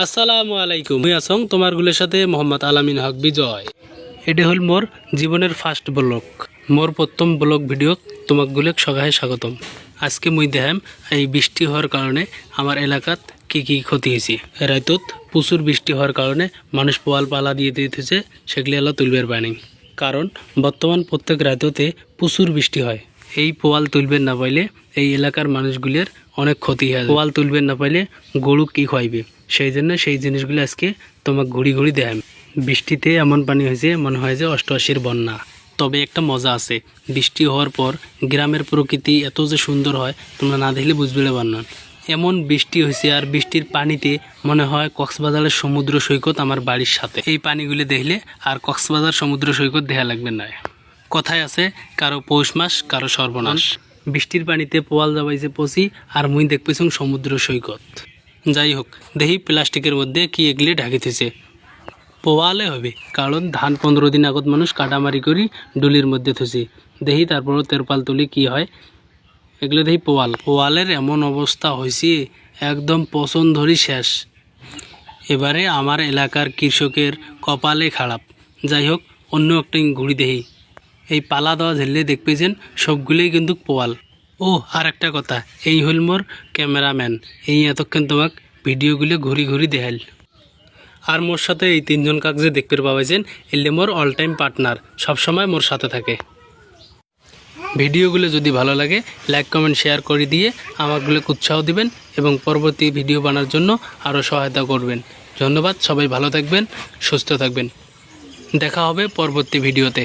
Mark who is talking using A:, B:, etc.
A: আসসালামু আলাইকুম। মুই আসং তোমার গুলের সাথে মোহাম্মদ আলামিন হক বিজয়। এটা হল মোর জীবনের ফার্স্ট ব্লগ মোর প্রথম ব্লগ ভিডিও তোমাক গুলেক সগাহে স্বাগতম। আজকে মুই দেখাম এই বৃষ্টি হওয়ার কারণে আমার এলাকাত কি কি ক্ষতি হয়েছে রায়তত প্রচুর বৃষ্টি হওয়ার কারণে মানুষ পোয়াল পালা দিয়ে দিতেছে, সেগুলি এলা তুলবের পায়নি কারণ বর্তমান প্রত্যেক রাতেতে প্রচুর বৃষ্টি হয়। এই পোয়াল তুলবেন না পাইলে এই এলাকার মানুষগুলির অনেক ক্ষতি হয়। পোয়াল তুলবেন না পাইলে গরু কি খাইবে? সেই জন্য সেই জিনিসগুলো আজকে তোমাকে ঘুরি ঘুরি দেখাম বৃষ্টিতে এমন পানি হয়েছে মনে হয় যে অষ্টআশির বন্যা। তবে একটা মজা আছে বৃষ্টি হওয়ার পর গ্রামের প্রকৃতি এত যে সুন্দর হয় তোমরা না দেখলে বুঝবে না এমন বৃষ্টি হয়েছে আর বৃষ্টির পানিতে মনে হয় কক্সবাজারের সমুদ্র সৈকত আমার বাড়ির সাথে। এই পানিগুলি দেখলে আর কক্সবাজার সমুদ্র সৈকত দেখা লাগবে না। কথায় আছে কারও পৌষ মাস কারও সর্বনাশ। বৃষ্টির পানিতে পোয়াল যাবাইছে পচি আর মুই দেখতেছুম সমুদ্র সৈকত। যাই হোক দেখি প্লাস্টিকের মধ্যে কি এগুলি ঢাকিতেছে? পোয়ালে হবে, কারণ ধান পনেরো দিন আগত মানুষ কাটামারি করি ডুলির মধ্যে থুসি দেখি তারপর তেরপাল তুলি কি হয়? এগুলো দেখি পোয়াল। পোয়ালের এমন অবস্থা হয়েছে একদম পছন্দ ধরি শেষ। এবারে আমার এলাকার কৃষকের কপালে খারাপ। যাই হোক অন্য একটা ঘুড়ি দেখি এই পালা দেওয়া ঝেললে দেখতেছেন, সবগুলোই কিন্তু পোয়াল। ও আর একটা কথা। এই হল মোর ক্যামেরাম্যান। এই এতক্ষণ তোমাক ভিডিওগুলো ঘুরি ঘুরি দেখাল আর মোর সাথে এই তিনজন কাগজে দেখতে পাবেছেন এলে মোর অল টাইম পার্টনার সবসময় মোর সাথে থাকে। ভিডিওগুলো যদি ভালো লাগে লাইক কমেন্ট শেয়ার করে দিয়ে আমাগুলো উৎসাহ দিবেন এবং পরবর্তী ভিডিও বানার জন্য আরও সহায়তা করবেন। ধন্যবাদ, সবাই ভালো থাকবেন, সুস্থ থাকবেন। দেখা হবে পরবর্তী ভিডিওতে।